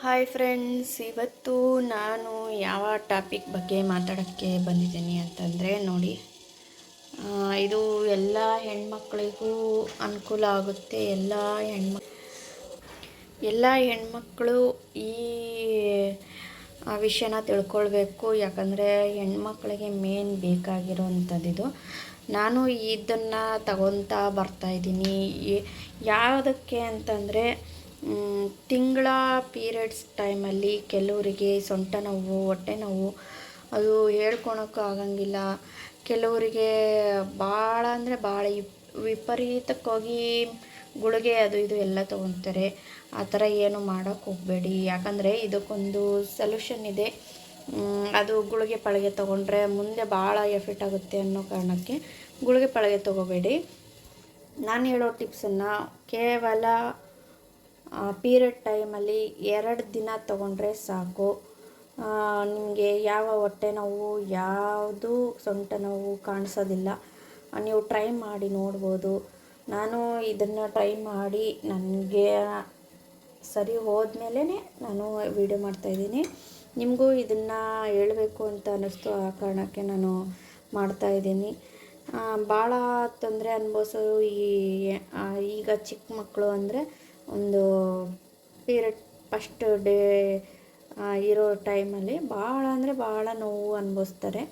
Hi friends ಇವತ್ತು ನಾನು ಯಾವ ಟಾಪಿಕ್ ಬಗ್ಗೆ ಮಾತಾಡೋಕ್ಕೆ ಬಂದಿದ್ದೀನಿ ಅಂತಂದರೆ ನೋಡಿ ಇದು ಎಲ್ಲ ಹೆಣ್ಮಕ್ಳಿಗೂ ಅನುಕೂಲ ಆಗುತ್ತೆ. ಎಲ್ಲ ಹೆಣ್ಮಕ್ ಎಲ್ಲ ಹೆಣ್ಮಕ್ಳು ಈ ವಿಷಯನ ತಿಳ್ಕೊಳ್ಬೇಕು. ಯಾಕಂದರೆ ಹೆಣ್ಮಕ್ಳಿಗೆ ಮೇನ್ ಬೇಕಾಗಿರೋವಂಥದ್ದಿದು. ನಾನು ಇದನ್ನು ತಗೊತಾ ಬರ್ತಾಯಿದ್ದೀನಿ ಯಾವುದಕ್ಕೆ ಅಂತಂದರೆ ತಿಂಗಳ ಪೀರಿಯಡ್ಸ್ ಟೈಮಲ್ಲಿ ಕೆಲವರಿಗೆ ಸೊಂಟ ನೋವು, ಹೊಟ್ಟೆ ನೋವು, ಅದು ಹೇಳ್ಕೊಳಕ್ಕೂ ಆಗಂಗಿಲ್ಲ. ಕೆಲವರಿಗೆ ಭಾಳ ಅಂದರೆ ಭಾಳ ವಿಪರೀತಕ್ಕೋಗಿ ಗುಳಿಗೆ ಅದು ಇದು ಎಲ್ಲ ತೊಗೊತಾರೆ. ಆ ಥರ ಏನು ಮಾಡೋಕ್ಕೆ ಹೋಗಬೇಡಿ. ಯಾಕಂದರೆ ಇದಕ್ಕೊಂದು ಸೊಲ್ಯೂಷನ್ ಇದೆ. ಅದು ಗುಳಿಗೆ ಪಳಗೆ ತೊಗೊಂಡ್ರೆ ಮುಂದೆ ಭಾಳ ಎಫೆಕ್ಟ್ ಆಗುತ್ತೆ ಅನ್ನೋ ಕಾರಣಕ್ಕೆ ಗುಳಿಗೆ ಪಳಗೆ ತೊಗೋಬೇಡಿ. ನಾನು ಹೇಳೋ ಟಿಪ್ಸನ್ನು ಕೇವಲ ಪೀರಿಯಡ್ ಟೈಮಲ್ಲಿ ಎರಡು ದಿನ ತೊಗೊಂಡ್ರೆ ಸಾಕು. ನಿಮಗೆ ಯಾವ ಹೊಟ್ಟೆ ನೋವು, ಯಾವುದು ಸೊಂಟ ನೋವು ಕಾಣಿಸೋದಿಲ್ಲ. ನೀವು ಟ್ರೈ ಮಾಡಿ ನೋಡ್ಬೋದು. ನಾನು ಇದನ್ನು ಟ್ರೈ ಮಾಡಿ ನನಗೆ ಸರಿ ಹೋದ್ಮೇಲೆ ನಾನು ವಿಡಿಯೋ ಮಾಡ್ತಾಯಿದ್ದೀನಿ ನಿಮಗೂ ಇದನ್ನು ಹೇಳಬೇಕು ಅಂತ ಅನ್ನಿಸ್ತು ಆ ಕಾರಣಕ್ಕೆ ನಾನು ಮಾಡ್ತಾಯಿದ್ದೀನಿ ಭಾಳ ತೊಂದರೆ ಅನುಭವಿಸೋರು ಈ ಈಗ ಚಿಕ್ಕ ಮಕ್ಕಳು ಅಂದರೆ ಒಂದು ಪೀರಿಯಡ್ ಫಸ್ಟ್ ಡೇ ಇರೋ ಟೈಮಲ್ಲಿ ಭಾಳ ಅಂದರೆ ಭಾಳ ನೋವು ಅನುಭವಿಸ್ತಾರೆ.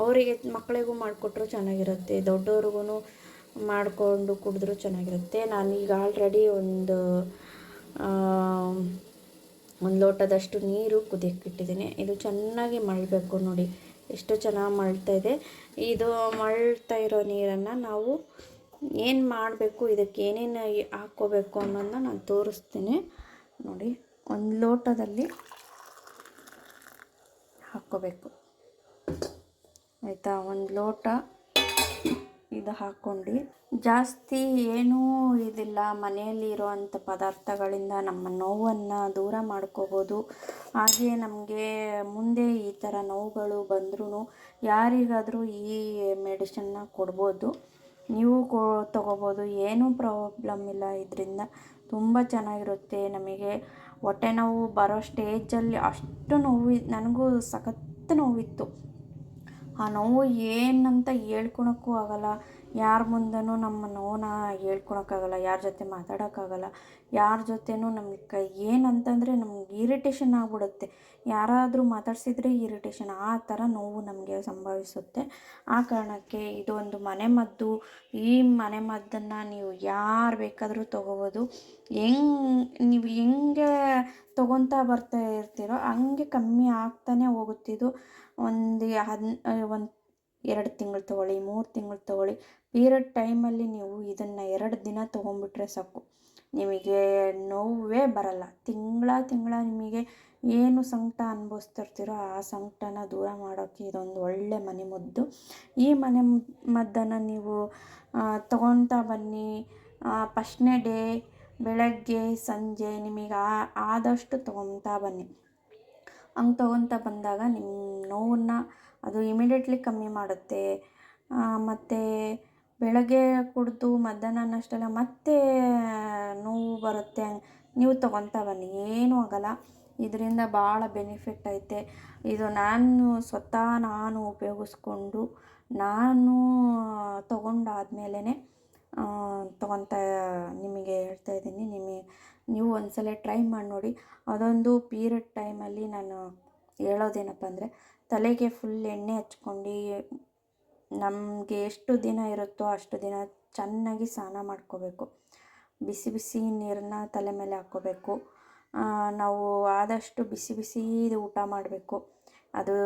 ಅವರಿಗೆ ಮಕ್ಕಳಿಗೂ ಮಾಡಿಕೊಟ್ರು ಚೆನ್ನಾಗಿರುತ್ತೆ ದೊಡ್ಡವ್ರಿಗೂ ಮಾಡಿಕೊಂಡು ಕುಡಿದ್ರೂ ಚೆನ್ನಾಗಿರುತ್ತೆ. ನಾನು ಈಗ ಆಲ್ರೆಡಿ ಒಂದು ಒಂದು ಲೋಟದಷ್ಟು ನೀರು ಕುದಿಯಕ್ಕೆ ಇಟ್ಟಿದ್ದೀನಿ ಇದು ಚೆನ್ನಾಗಿ ಮಳಬೇಕು ನೋಡಿ, ಎಷ್ಟು ಚೆನ್ನಾಗಿ ಮಳ್ತಾ ಇದೆ ಇದು ಮಳ್ತಾ ಇರೋ ನೀರನ್ನು ನಾವು ಏನು ಮಾಡಬೇಕು, ಇದಕ್ಕೆ ಏನೇನು ಹಾಕ್ಕೋಬೇಕು ಅನ್ನೋದನ್ನ ನಾನು ತೋರಿಸ್ತೀನಿ. ನೋಡಿ, ಒಂದು ಲೋಟದಲ್ಲಿ ಹಾಕ್ಕೋಬೇಕು. ಆಯಿತಾ? ಒಂದು ಲೋಟ ಇದು ಹಾಕ್ಕೊಂಡು, ಜಾಸ್ತಿ ಏನೂ ಇದಿಲ್ಲ. ಮನೆಯಲ್ಲಿ ಇರುವಂಥ ಪದಾರ್ಥಗಳಿಂದ ನಮ್ಮ ನೋವನ್ನು ದೂರ ಮಾಡ್ಕೋಬೋದು. ಹಾಗೆ ನಮಗೆ ಮುಂದೆ ಈ ಥರ ನೋವುಗಳು ಬಂದ್ರೂ ಯಾರಿಗಾದರೂ ಈ ಮೆಡಿಷನ್ನ ಕೊಡ್ಬೋದು. ನೀವು ಕೊ, ತೊಗೋಬೋದು. ಏನೂ ಪ್ರಾಬ್ಲಮ್ ಇಲ್ಲ ಇದರಿಂದ. ತುಂಬ ಚೆನ್ನಾಗಿರುತ್ತೆ ನಮಗೆ. ಹೊಟ್ಟೆ ನೋವು ಬರೋ ಸ್ಟೇಜಲ್ಲಿ ಅಷ್ಟು ನೋವು ನನಗೂ ಸಖತ್ತು ನೋವಿತ್ತು. ಆ ನೋವು ಏನಂತ ಹೇಳ್ಕೊಳಕ್ಕೂ ಆಗಲ್ಲ. ಯಾರ ಮುಂದೂ ನಮ್ಮ ನೋವನ್ನ ಹೇಳ್ಕೊಳಕ್ಕಾಗಲ್ಲ, ಯಾರ ಜೊತೆ ಮಾತಾಡೋಕ್ಕಾಗಲ್ಲ, ಯಾರ ಜೊತೆನೂ ನಮಗೆ ಕೈ, ಏನಂತಂದರೆ ನಮ್ಗೆ ಇರಿಟೇಷನ್ ಆಗಿಬಿಡುತ್ತೆ. ಯಾರಾದರೂ ಮಾತಾಡ್ಸಿದ್ರೆ ಇರಿಟೇಷನ್ ಆ ಥರ ನೋವು ನಮಗೆ ಸಂಭವಿಸುತ್ತೆ. ಆ ಕಾರಣಕ್ಕೆ ಇದೊಂದು ಮನೆಮದ್ದು ಈ ಮನೆಮದ್ದನ್ನು ನೀವು ಯಾರು ಬೇಕಾದರೂ ತೊಗೋಬೋದು. ಹೆಂಗ್, ನೀವು ಹೆಂಗೆ ತೊಗೊತಾ ಬರ್ತಾ ಇರ್ತೀರೋ ಹಂಗೆ ಕಮ್ಮಿ ಆಗ್ತಾನೆ ಹೋಗುತ್ತಿದ್ದು ಒಂದು ಹದ್, ಒಂದು ಎರಡು ತಿಂಗಳು ತೊಗೊಳ್ಳಿ, ಮೂರು ತಿಂಗಳು ತೊಗೊಳ್ಳಿ. ಪೀರಿಯಡ್ ಟೈಮಲ್ಲಿ ನೀವು ಇದನ್ನು ಎರಡು ದಿನ ತೊಗೊಂಬಿಟ್ರೆ ಸಾಕು. ನಿಮಗೆ ನೋವೇ ಬರಲ್ಲ. ತಿಂಗಳ ತಿಂಗಳ ನಿಮಗೆ ಏನು ಸಂಕಟ ಅನುಭವಿಸ್ತಿರ್ತೀರೋ ಆ ಸಂಕಟನ ದೂರ ಮಾಡೋಕ್ಕೆ ಇದೊಂದು ಒಳ್ಳೆ ಮನೆಮದ್ದು. ಈ ಮನೆ ಮದ್ದನ್ನು ನೀವು ತಗೊತಾ ಬನ್ನಿ. ಫಸ್ಟ್ನೇ ಡೇ ಬೆಳಗ್ಗೆ, ಸಂಜೆ ನಿಮಗೆ ಆ, ಆದಷ್ಟು ತೊಗೊತಾ ಬನ್ನಿ. ಹಂಗೆ ತೊಗೊತಾ ಬಂದಾಗ ನಿಮ್ಮ ನೋವನ್ನು ಅದು ಇಮಿಡಿಯೇಟ್ಲಿ ಕಮ್ಮಿ ಮಾಡುತ್ತೆ. ಮತ್ತು ಬೆಳಗ್ಗೆ ಕುಡಿದು ಮಧ್ಯಾಹ್ನ ಅಷ್ಟೆಲ್ಲ ಮತ್ತೆ ನೋವು ಬರುತ್ತೆ ನೀವು ತೊಗೊತಾ ಬನ್ನಿ, ಏನೂ ಆಗಲ್ಲ. ಇದರಿಂದ ಭಾಳ ಬೆನಿಫಿಟ್ ಐತೆ. ಇದು ನಾನು ಸ್ವತಃ ನಾನು ಉಪಯೋಗಿಸ್ಕೊಂಡು ನಾನು ತೊಗೊಂಡಾದ್ಮೇಲೆ ತೊಗೊತಾ ನಿಮಗೆ ಹೇಳ್ತಾ ಇದ್ದೀನಿ. ನಿಮಗೆ ನೀವು ಒಂದ್ಸಲ ಟ್ರೈ ಮಾಡಿ ನೋಡಿ. ಅದೊಂದು ಪೀರಿಯಡ್ ಟೈಮಲ್ಲಿ ನಾನು ಹೇಳೋದೇನಪ್ಪ ಅಂದರೆ ತಲೆಗೆ ಫುಲ್ ಎಣ್ಣೆ ಹಚ್ಕೊಂಡು, ನಮಗೆ ಎಷ್ಟು ದಿನ ಇರುತ್ತೋ ಅಷ್ಟು ದಿನ ಚೆನ್ನಾಗಿ ಸ್ನಾನ ಮಾಡ್ಕೋಬೇಕು. ಬಿಸಿ ಬಿಸಿ ನೀರನ್ನ ತಲೆ ಮೇಲೆ ಹಾಕ್ಕೋಬೇಕು ನಾವು ಆದಷ್ಟು ಬಿಸಿ ಬಿಸಿ ಊಟ ಮಾಡಬೇಕು. ಅದು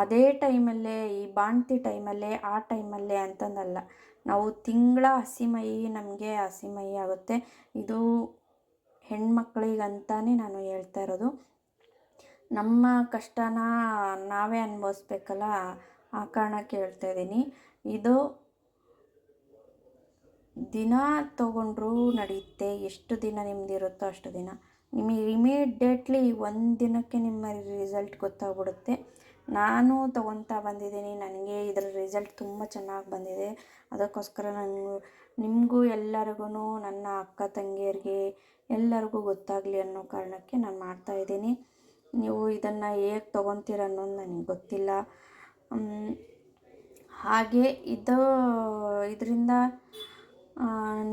ಅದೇ ಟೈಮಲ್ಲೇ, ಈ ಬಾಣ್ತಿ ಟೈಮಲ್ಲೇ, ಆ ಟೈಮಲ್ಲೇ ಅಂತಂದಲ್ಲ, ನಾವು ತಿಂಗಳ ಹಸಿಮೈ ನಮಗೆ ಹಸಿಮೈ ಆಗುತ್ತೆ. ಇದು ಹೆಣ್ಮಕ್ಳಿಗಂತಾನೆ ನಾನು ಹೇಳ್ತಾ ಇರೋದು. ನಮ್ಮ ಕಷ್ಟನ ನಾವೇ ಅನುಭವಿಸ್ಬೇಕಲ್ಲ? ಆ ಕಾರಣಕ್ಕೆ ಹೇಳ್ತಾ ಇದ್ದೀನಿ. ಇದು ದಿನ ತಗೊಂಡ್ರೂ ನಡೆಯುತ್ತೆ ಎಷ್ಟು ದಿನ ನಿಮ್ಮದಿರುತ್ತೋ ಅಷ್ಟು ದಿನ. ನಿಮಗೆ ಇಮಿಡಿಯೇಟ್ಲಿ ಒಂದು ದಿನಕ್ಕೆ ನಿಮ್ಮ ರಿಸಲ್ಟ್ ಗೊತ್ತಾಗ್ಬಿಡುತ್ತೆ. ನಾನು ತಗೊತಾ ಬಂದಿದ್ದೀನಿ, ನನಗೆ ಇದರ ರಿಸಲ್ಟ್ ತುಂಬ ಚೆನ್ನಾಗಿ ಬಂದಿದೆ. ಅದಕ್ಕೋಸ್ಕರ ನಾನು ನಿಮಗೂ ಎಲ್ಲರಿಗೂ ನನ್ನ ಅಕ್ಕ ತಂಗಿಯರಿಗೆ ಎಲ್ಲರಿಗೂ ಗೊತ್ತಾಗಲಿ ಅನ್ನೋ ಕಾರಣಕ್ಕೆ ನಾನು ಮಾಡ್ತಾಯಿದ್ದೀನಿ ನೀವು ಇದನ್ನು ಹೇಗೆ ತೊಗೊತೀರ ಅನ್ನೋದು ನನಗೆ ಗೊತ್ತಿಲ್ಲ. ಮ್, ಹಾಗೆ ಇದು ಇದರಿಂದ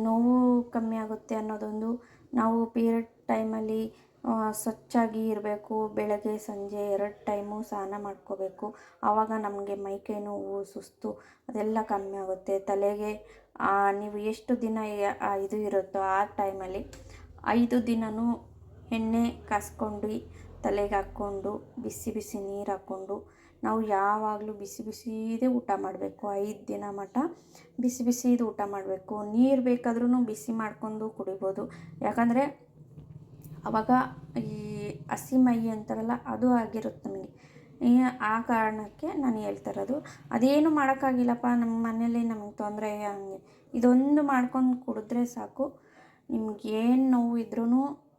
ನೋವು ಕಮ್ಮಿ ಆಗುತ್ತೆ ಅನ್ನೋದೊಂದು. ನಾವು ಪೀರಿಯಡ್ ಟೈಮಲ್ಲಿ ಸ್ವಚ್ಛಾಗಿ ಇರಬೇಕು. ಬೆಳಗ್ಗೆ ಸಂಜೆ ಎರಡು ಟೈಮು ಸ್ನಾನ ಮಾಡ್ಕೋಬೇಕು. ಆವಾಗ ನಮಗೆ ಮೈಕೈ ನೋವು ಸುಸ್ತು ಅದೆಲ್ಲ ಕಮ್ಮಿ ಆಗುತ್ತೆ. ತಲೆಗೆ ನೀವು ಎಷ್ಟು ದಿನ ಇದು ಇರುತ್ತೋ ಆ ಟೈಮಲ್ಲಿ ಐದು ದಿನವೂ ಎಣ್ಣೆ ಕಾಸ್ಕೊಂಡು ತಲೆಗೆ ಹಾಕ್ಕೊಂಡು, ಬಿಸಿ ಬಿಸಿ ನೀರು ಹಾಕ್ಕೊಂಡು, ನಾವು ಯಾವಾಗಲೂ ಬಿಸಿ ಬಿಸಿದೇ ಊಟ ಮಾಡಬೇಕು. ಐದು ದಿನ ಮಟ ಬಿಸಿ ಬಿಸಿದು ಊಟ ಮಾಡಬೇಕು. ನೀರು ಬೇಕಾದ್ರೂ ಬಿಸಿ ಮಾಡ್ಕೊಂಡು ಕುಡಿಬೋದು. ಯಾಕಂದರೆ ಅವಾಗ ಈ ಹಸಿ ಮೈ ಅಂತಾರಲ್ಲ, ಅದು ಆಗಿರುತ್ತೆ ನಮಗೆ. ಆ ಕಾರಣಕ್ಕೆ ನಾನು ಹೇಳ್ತಾ ಇರೋದು, ಅದೇನು ಮಾಡೋಕ್ಕಾಗಿಲ್ಲಪ್ಪ ನಮ್ಮ ಮನೇಲಿ ನಮಗೆ ತೊಂದರೆ ಹಂಗೆ. ಇದೊಂದು ಮಾಡ್ಕೊಂಡು ಕುಡಿದ್ರೆ ಸಾಕು. ನಿಮ್ಗೆ ಏನು ನೋವು ಇದ್ರೂ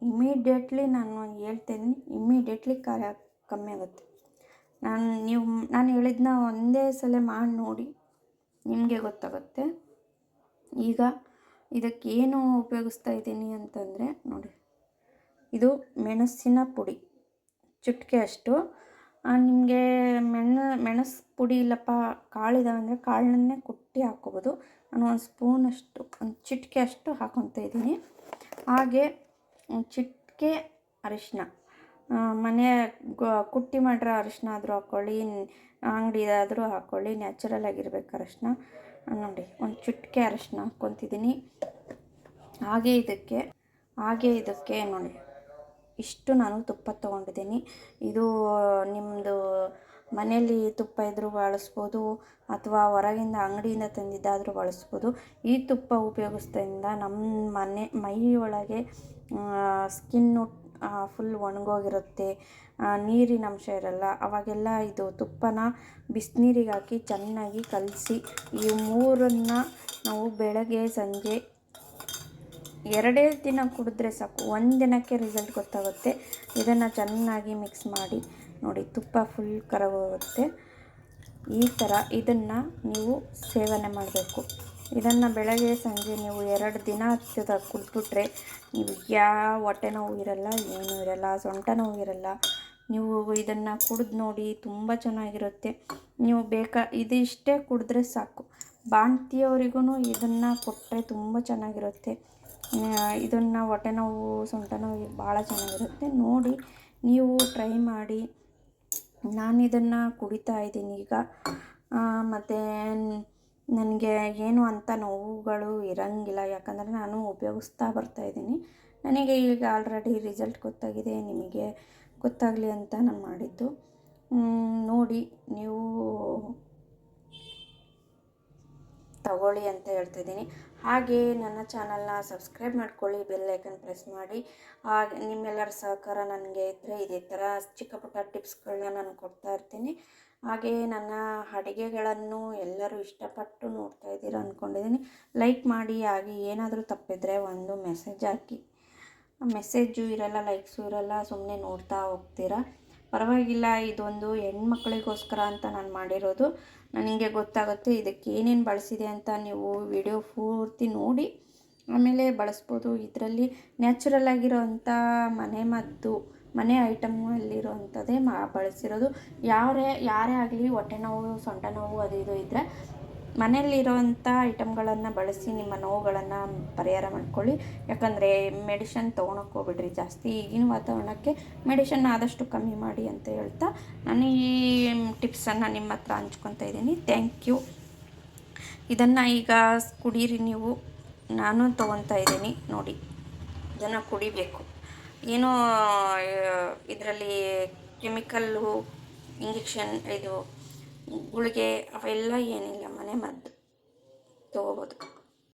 ಇಮಿಡಿಯೇಟ್ಲಿ ನಾನು ಹೇಳ್ತೇನೆ ಇಮಿಡಿಯೇಟ್ಲಿ ಖಾರ ಕಮ್ಮಿ ಆಗುತ್ತೆ. ನಾನು ನೀವು, ನಾನು ಹೇಳಿದ್ನ ಒಂದೇ ಸಲ ಮಾಡಿ ನೋಡಿ, ನಿಮಗೆ ಗೊತ್ತಾಗುತ್ತೆ. ಈಗ ಇದಕ್ಕೆ ಏನು ಉಪಯೋಗಿಸ್ತಾ ಇದ್ದೀನಿ ಅಂತಂದರೆ, ನೋಡಿ, ಇದು ಮೆಣಸಿನ ಪುಡಿ. ಚುಟ್ಕೆ ಅಷ್ಟು. ನಿಮಗೆ ಮೆಣ, ಮೆಣಸು ಪುಡಿ ಇಲ್ಲಪ್ಪ, ಕಾಳಿದಾವೆ ಅಂದರೆ ಕಾಳನ್ನೇ ಕುಟ್ಟಿ ಹಾಕೋಬೋದು ನಾನು ಒಂದು ಸ್ಪೂನಷ್ಟು, ಒಂದು ಚಿಟಿಕೆ ಅಷ್ಟು ಹಾಕೊತ ಇದ್ದೀನಿ. ಹಾಗೆ ಚಿಟಿಕೆ ಅರಿಶಿನ. ಮನೆ ಕುಟ್ಟಿ ಮಾಡಿರೋ ಅರಿಶಿನ ಆದರೂ ಹಾಕ್ಕೊಳ್ಳಿ ಅಂಗಡಿದಾದರೂ ಹಾಕ್ಕೊಳ್ಳಿ ನ್ಯಾಚುರಲ್ ಆಗಿರ್ಬೇಕು ಅರಿಶಿನ. ನೋಡಿ, ಒಂದು ಚಿಟಿಕೆ ಅರಿಶಿನ ಹಾಕ್ಕೊತಿದ್ದೀನಿ ಹಾಗೆ ಇದಕ್ಕೆ ಹಾಗೆ ಇದಕ್ಕೆ ನೋಡಿ, ಇಷ್ಟು ನಾನು ತುಪ್ಪ ತೊಗೊಂಡಿದ್ದೀನಿ. ಇದು ನಿಮ್ಮದು ಮನೆಯಲ್ಲಿ ತುಪ್ಪ ಇದ್ದರೂ ಬಳಸ್ಬೋದು ಅಥವಾ ಹೊರಗಿಂದ ಅಂಗಡಿಯಿಂದ ತಂದಿದ್ದಾದರೂ ಬಳಸ್ಬೋದು. ಈ ತುಪ್ಪ ಉಪಯೋಗಿಸ್ದಿಂದ ನಮ್ಮ ಮನೆ, ಮೈ ಒಳಗೆ ಸ್ಕಿನ್ನು ಫುಲ್ ಒಣಗೋಗಿರುತ್ತೆ. ನೀರಿನಂಶ ಇರಲ್ಲ. ಅವಾಗೆಲ್ಲ ಇದು ತುಪ್ಪನ ಬಿಸಿನೀರಿಗೆ ಹಾಕಿ ಚೆನ್ನಾಗಿ ಕಲಸಿ, ಈ ಮೂರನ್ನು ನಾವು ಬೆಳಗ್ಗೆ, ಸಂಜೆ ಎರಡೇ ದಿನ ಕುಡಿದ್ರೆ ಸಾಕು. ಒಂದು ದಿನಕ್ಕೆ ರಿಸಲ್ಟ್ ಗೊತ್ತಾಗುತ್ತೆ. ಇದನ್ನು ಚೆನ್ನಾಗಿ ಮಿಕ್ಸ್ ಮಾಡಿ. ನೋಡಿ, ತುಪ್ಪ ಫುಲ್ ಕರಗೋಗುತ್ತೆ ಈ ಥರ ಇದನ್ನು ನೀವು ಸೇವನೆ ಮಾಡಬೇಕು. ಇದನ್ನು ಬೆಳಗ್ಗೆ, ಸಂಜೆ ನೀವು ಎರಡು ದಿನ ಹತ್ತಿದ ಕುಡಿದ್ಬಿಟ್ರೆ ನೀವು ಯಾವ ಹೊಟ್ಟೆ ನೋವು ಇರಲ್ಲ ಏನೂ ಇರಲ್ಲ ಸೊಂಟ ನೋವು ಇರಲ್ಲ ನೀವು ಇದನ್ನು ಕುಡಿದು ನೋಡಿ ತುಂಬ ಚೆನ್ನಾಗಿರುತ್ತೆ. ನೀವು ಬೇಕಾ, ಇದಿಷ್ಟೇ ಕುಡಿದ್ರೆ ಸಾಕು. ಬಾಣ್ತಿಯವರಿಗೂ ಇದನ್ನು ಕೊಟ್ಟರೆ ತುಂಬ ಚೆನ್ನಾಗಿರುತ್ತೆ. ಇದನ್ನು ಹೊಟ್ಟೆ ನೋವು ಸೊಂಟ ನೋವು ಭಾಳ ಚೆನ್ನಾಗಿರುತ್ತೆ. ನೋಡಿ, ನೀವು ಟ್ರೈ ಮಾಡಿ. ನಾನು ಇದನ್ನು ಕುಡಿತಾ ಇದ್ದೀನಿ ಈಗ. ಮತ್ತು ನನಗೆ ಏನು ಅಂಥ ನೋವುಗಳು ಇರಂಗಿಲ್ಲ. ಯಾಕಂದರೆ ನಾನು ಉಪಯೋಗಿಸ್ತಾ ಬರ್ತಾಯಿದ್ದೀನಿ ನನಗೆ ಈಗ ಆಲ್ರೆಡಿ ರಿಸಲ್ಟ್ ಗೊತ್ತಾಗಿದೆ. ನಿಮಗೆ ಗೊತ್ತಾಗಲಿ ಅಂತ ನಾನು ಮಾಡಿದ್ದು. ನೋಡಿ, ನೀವು ತಗೊಳ್ಳಿ ಅಂತ ಹೇಳ್ತಿದ್ದೀನಿ ಹಾಗೆ ನನ್ನ ಚಾನಲ್ನ ಸಬ್ಸ್ಕ್ರೈಬ್ ಮಾಡ್ಕೊಳ್ಳಿ ಬೆಲ್ಲೈಕನ್ ಪ್ರೆಸ್ ಮಾಡಿ. ಹಾಗೆ ನಿಮ್ಮೆಲ್ಲರ ಸಹಕಾರ ನನಗೆ ಇದ್ದರೆ ಇದೇ ಥರ ಚಿಕ್ಕ ಪುಟ್ಟ ಟಿಪ್ಸ್ಗಳನ್ನ ನಾನು ಕೊಡ್ತಾ ಇರ್ತೀನಿ. ಹಾಗೆ ನನ್ನ ಅಡುಗೆಗಳನ್ನು ಎಲ್ಲರೂ ಇಷ್ಟಪಟ್ಟು ನೋಡ್ತಾ ಇದ್ದೀರ ಅಂದ್ಕೊಂಡಿದ್ದೀನಿ ಲೈಕ್ ಮಾಡಿ, ಹಾಗೆ ಏನಾದರೂ ತಪ್ಪಿದರೆ ಒಂದು ಮೆಸೇಜ್ ಹಾಕಿ. ಮೆಸೇಜು ಇರಲ್ಲ, ಲೈಕ್ಸು ಇರಲ್ಲ ಸುಮ್ಮನೆ ನೋಡ್ತಾ ಹೋಗ್ತೀರಾ? ಪರವಾಗಿಲ್ಲ, ಇದೊಂದು ಹೆಣ್ಮಕ್ಳಿಗೋಸ್ಕರ ಅಂತ ನಾನು ಮಾಡಿರೋದು. ನನಗೆ ಗೊತ್ತಾಗುತ್ತೆ ಇದಕ್ಕೆ ಏನೇನು ಬಳಸಿದೆ ಅಂತ ನೀವು ವಿಡಿಯೋ ಪೂರ್ತಿ ನೋಡಿ, ಆಮೇಲೆ ಬಳಸ್ಬೋದು. ಇದರಲ್ಲಿ ನ್ಯಾಚುರಲ್ ಆಗಿರೋವಂಥ ಮನೆ ಮದ್ದು ಮನೆ ಐಟಮಲ್ಲಿರುವಂಥದ್ದೇ ಮಾ, ಬಳಸಿರೋದು. ಯಾರೇ ಯಾರೇ ಆಗಲಿ ಹೊಟ್ಟೆ ನೋವು, ಸೊಂಟ ನೋವು ಅದು ಇದು ಇದ್ದರೆ ಮನೆಯಲ್ಲಿರೋವಂಥ ಐಟಮ್ಗಳನ್ನು ಬಳಸಿ ನಿಮ್ಮ ನೋವುಗಳನ್ನು ಪರಿಹಾರ ಮಾಡ್ಕೊಳ್ಳಿ. ಯಾಕಂದರೆ ಮೆಡಿಷನ್ ತೊಗೊಳಕ್ಕೆ ಹೋಗ್ಬಿಡ್ರಿ ಜಾಸ್ತಿ. ಈಗಿನ ವಾತಾವರಣಕ್ಕೆ ಮೆಡಿಷನ್ ಆದಷ್ಟು ಕಮ್ಮಿ ಮಾಡಿ ಅಂತ ಹೇಳ್ತಾ ನಾನು ಈ ಟಿಪ್ಸನ್ನು ನಿಮ್ಮ ಹತ್ರ ಹಂಚ್ಕೊತಾ ಇದ್ದೀನಿ. Thank you. ಇದನ್ನು ಈಗ ಕುಡೀರಿ ನೀವು. ನಾನು ತೊಗೊತಾ ಇದ್ದೀನಿ. ನೋಡಿ, ಇದನ್ನು ಕುಡಿಬೇಕು. ಏನೋ ಇದರಲ್ಲಿ ಕೆಮಿಕಲ್ಲು ಇಂಜೆಕ್ಷನ್, ಇದು ಗುಳಿಗೆ ಅವೆಲ್ಲ ಏನಿಲ್ಲ ಮನೆ ಮದ್ದು. ತೊಗೋಬೋದು.